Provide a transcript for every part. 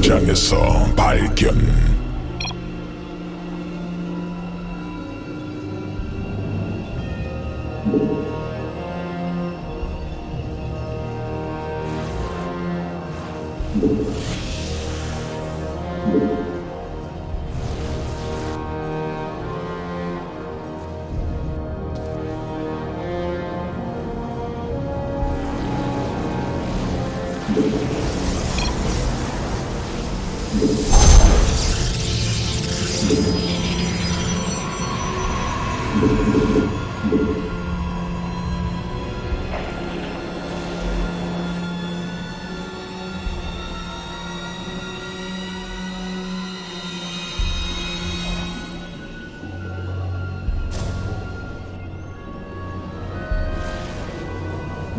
전장에서 발견.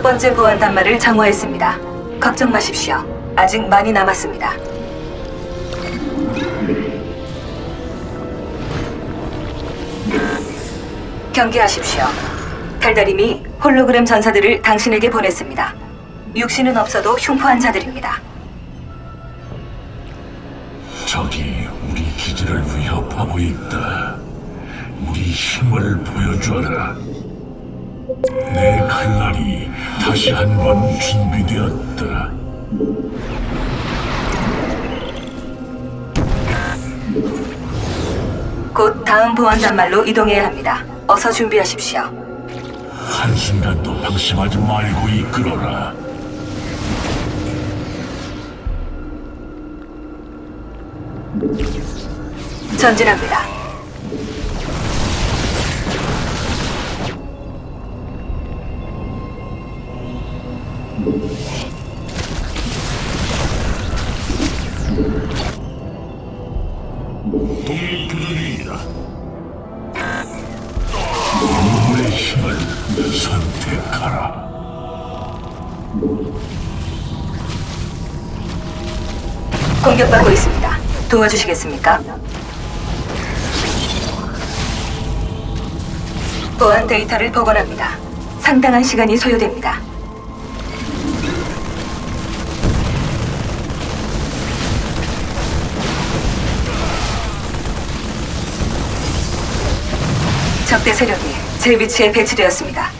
첫 번째 보안 단말을 정화했습니다. 걱정 마십시오. 아직 많이 남았습니다. 경계하십시오. 달달임이 홀로그램 전사들을 당신에게 보냈습니다. 육신은 없어도 흉포한 자들입니다. 적이 우리 기지를 위협하고 있다. 우리 힘을 보여주어라. 내 칼날이 다시 한 번 준비되었다. 곧 다음 보안 단말로 이동해야 합니다. 어서 준비하십시오. 한순간도 방심하지 말고 이끌어라. 전진합니다. 도와주시겠습니까? 보안 데이터를 복원합니다. 상당한 시간이 소요됩니다. 적대 세력이 제 위치에 배치되었습니다.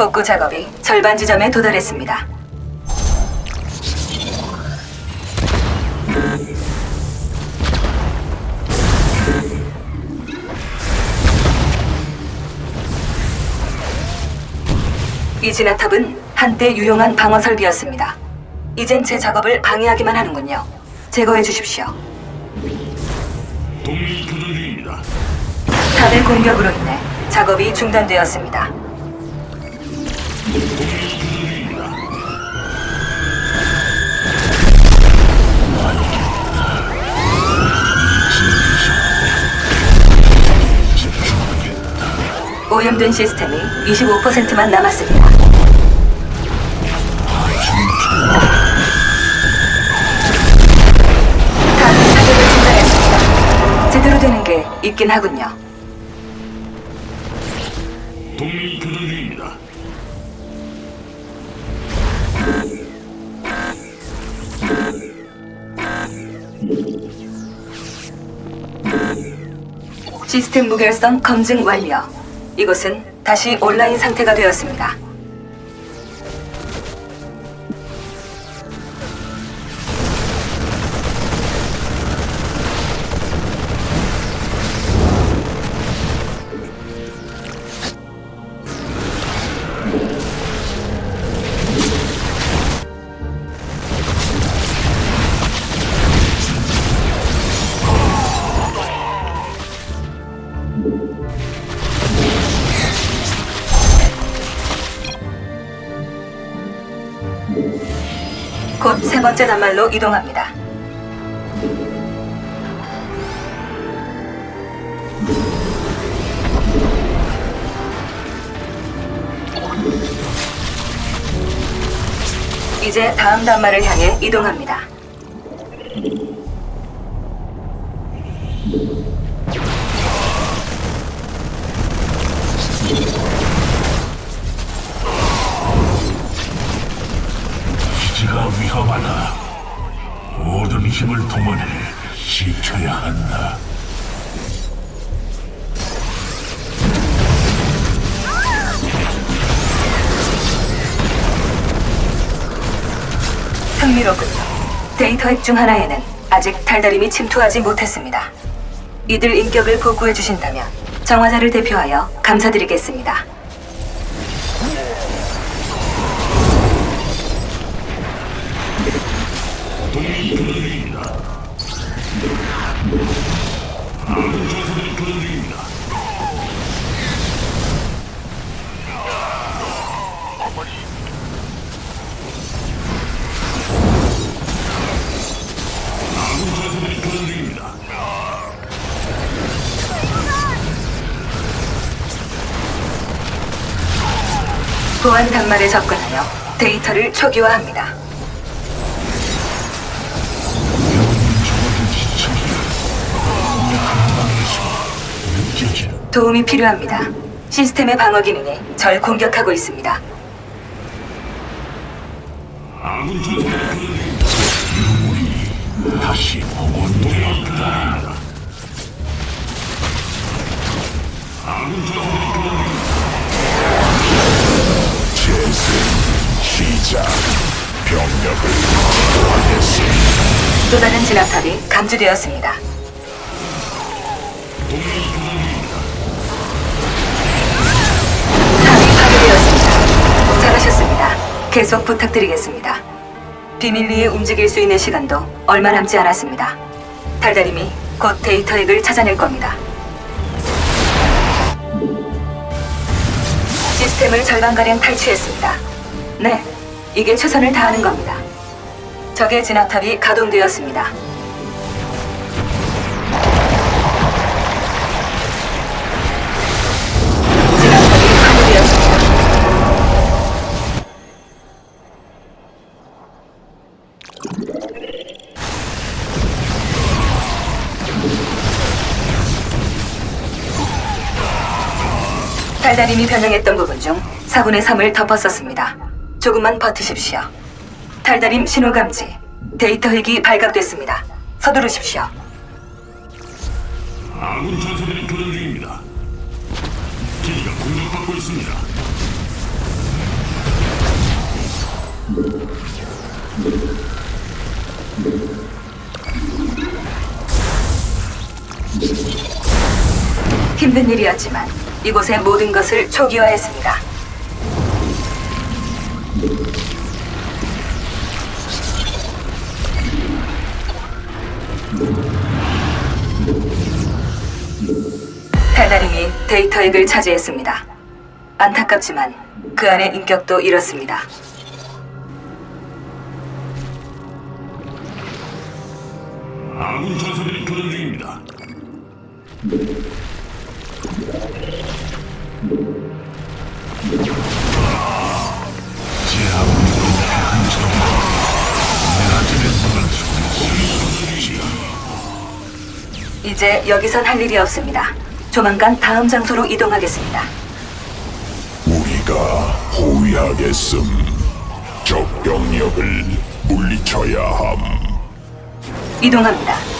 복구 작업이 절반 지점에 도달했습니다. 이 진압탑은 한때 유용한 방어 설비였습니다. 이젠 제 작업을 방해하기만 하는군요. 제거해 주십시오. 동맹이 교전 중입니다. 탑의 공격으로 인해 작업이 중단되었습니다. 오염된 시스템이 25%만 남았습니다. 제대로 되는 게 있긴 하군요. 시스템 무결성 검증 완료. 이곳은 다시 온라인 상태가 되었습니다. 번째 단말로 이동합니다. 이제 다음 단말을 향해 이동합니다. 데이터 핵중 하나에는 아직 달달임이 침투하지 못했습니다. 이들 인격을 복구해 주신다면 정화자를 대표하여 감사드리겠습니다. 보안 단말에 접근하여 데이터를 초기화합니다. 도움이 필요합니다. 시스템의 방어 기능이 절 공격하고 있습니다. 아군 중입니다. 유물이 다시 복원되었다. 시작 병력을 하겠습니다. 또 다른 진압탑이 감지되었습니다. 탑이 파괴되었습니다. 잘하셨습니다. 계속 부탁드리겠습니다. 비밀리에 움직일 수 있는 시간도 얼마 남지 않았습니다. 달달임이 곧 데이터 핵을 찾아낼 겁니다. 시스템을 절반가량 탈취했습니다. 네, 이게 최선을 다하는 겁니다. 적의 진압탑이 가동되었습니다. 진압탑이 파괴되었습니다. 달달임이 변형했던 부분 중 4분의 3을 덮었었습니다. 조금만 버티십시오. 달달임 신호 감지. 데이터 핵이 발각됐습니다. 서두르십시오. 아군 전사들이 교전 중입니다. 기지가 공격받고 있습니다. 힘든 일이었지만 이곳의 모든 것을 초기화했습니다. 달달임이 데이터 핵을 차지했습니다. 안타깝지만 그 안의 인격도 잃었습니다. 아군 전사들이 교전 중입니다. 이제 여기선 할 일이 없습니다. 조만간 다음 장소로 이동하겠습니다. 우리가 호위하겠음. 적 병력을 물리쳐야 함. 이동합니다.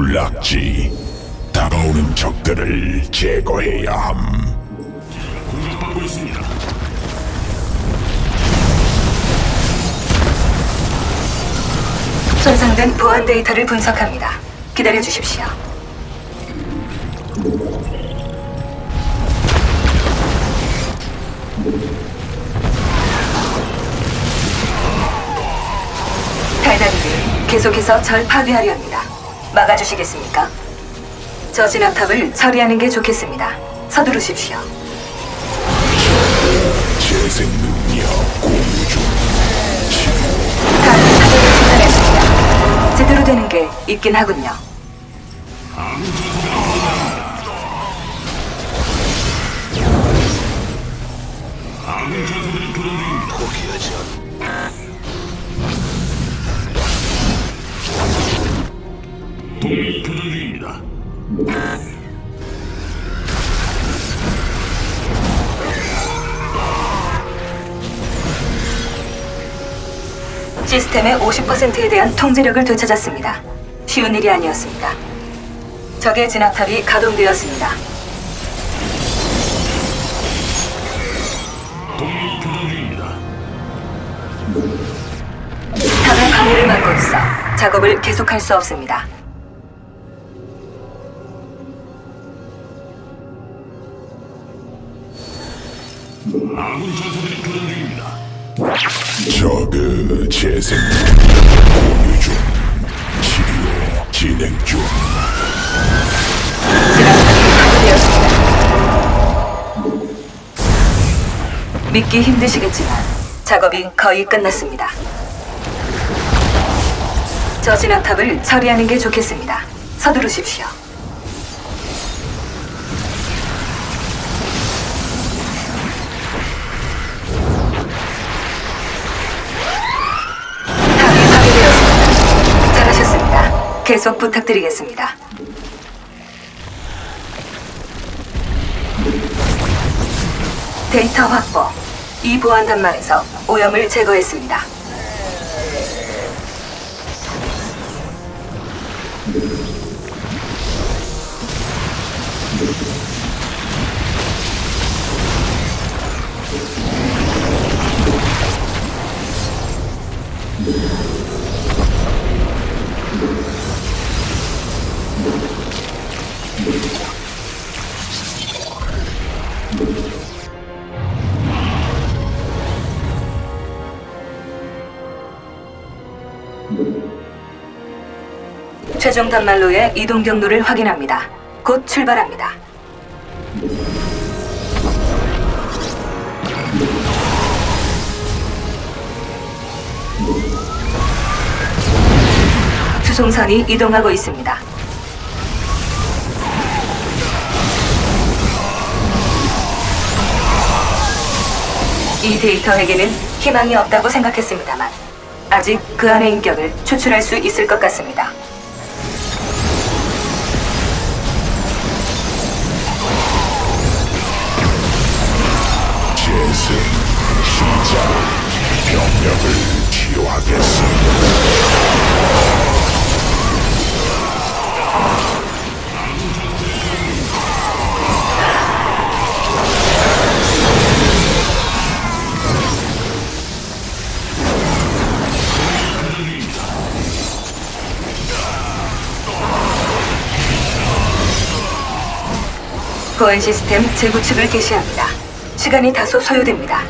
군락지. 다가오는 적들을 제거해야 함. 공격받고 있습니다. 손상된 보안 데이터를 분석합니다. 기다려 주십시오. 달달이를 계속해서 절 파괴하려 합니다. 막아주시겠습니까? 저 진압탑을 처리하는 게 좋겠습니다. 서두르십시오. 재생 능력 공유 중. 다른 사격을 중단했습니다. 제대로 되는 게 있긴 하군요. 동맹 교전 중입니다. 시스템의 50%에 대한 통제력을 되찾았습니다. 쉬운 일이 아니었습니다. 적의 진압탑이 가동되었습니다. 동맹 교전 중입니다. 탑의 방해를 받고 있어 작업을 계속할 수 없습니다. 그 재생 공유 중. 치료 진행 중. 믿기 힘드시겠지만 작업이 거의 끝났습니다. 저 진압탑을 처리하는 게 좋겠습니다. 서두르십시오. 계속 부탁드리겠습니다. 데이터 확보. 이 보안 단말에서 오염을 제거했습니다. 최종 단말로의 이동 경로를 확인합니다. 곧 출발합니다. 수송선이 이동하고 있습니다. 이 데이터에게는 희망이 없다고 생각했습니다만 아직 그 안의 인격을 추출할 수 있을 것 같습니다. 재생 시작. 병력을 치료하겠음. 보안 시스템 재구축을 개시합니다. 시간이 다소 소요됩니다.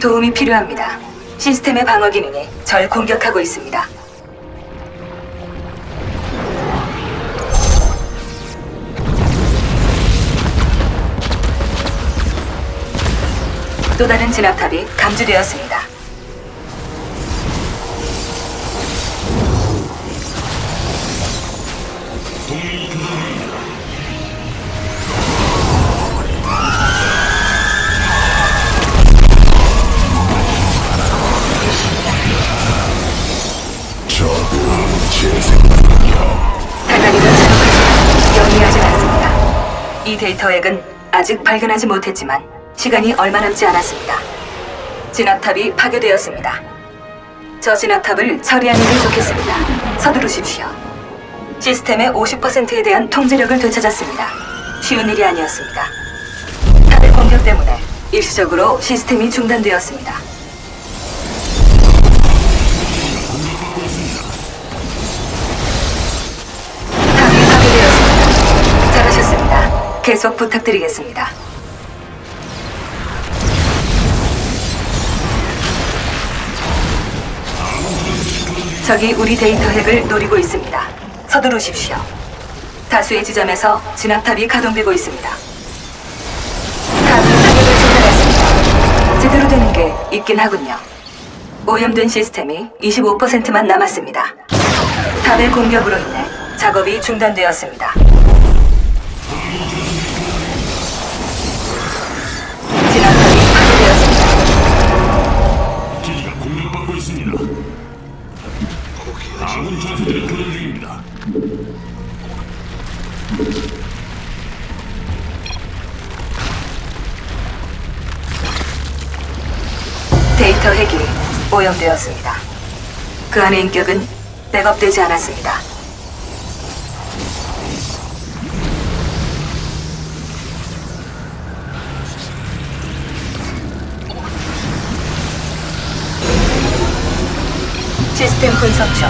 도움이 필요합니다. 시스템의 방어 기능이 절 공격하고 있습니다. 또 다른 진압탑이 감지되었습니다. 데이터 핵은 아직 발견하지 못했지만 시간이 얼마 남지 않았습니다. 진압탑이 파괴되었습니다. 저 진압탑을 처리하는 게 좋겠습니다. 서두르십시오. 시스템의 50%에 대한 통제력을 되찾았습니다. 쉬운 일이 아니었습니다. 탑의 공격 때문에 일시적으로 시스템이 중단되었습니다. 계속 부탁드리겠습니다. 적이 우리 데이터 핵을 노리고 있습니다. 서두르십시오. 다수의 지점에서 진압탑이 가동되고 있습니다. 탑이 사격을 중단했습니다. 제대로 되는 게 있긴 하군요. 오염된 시스템이 25%만 남았습니다. 탑의 공격으로 인해 작업이 중단되었습니다. 오염되었습니다. 그 안의 인격은 백업되지 않았습니다. 시스템 분석 중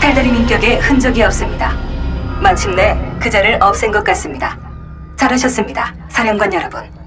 탈다림 인격에 흔적이 없습니다. 마침내 그자를 없앤 것 같습니다. 잘하셨습니다, 사령관 여러분.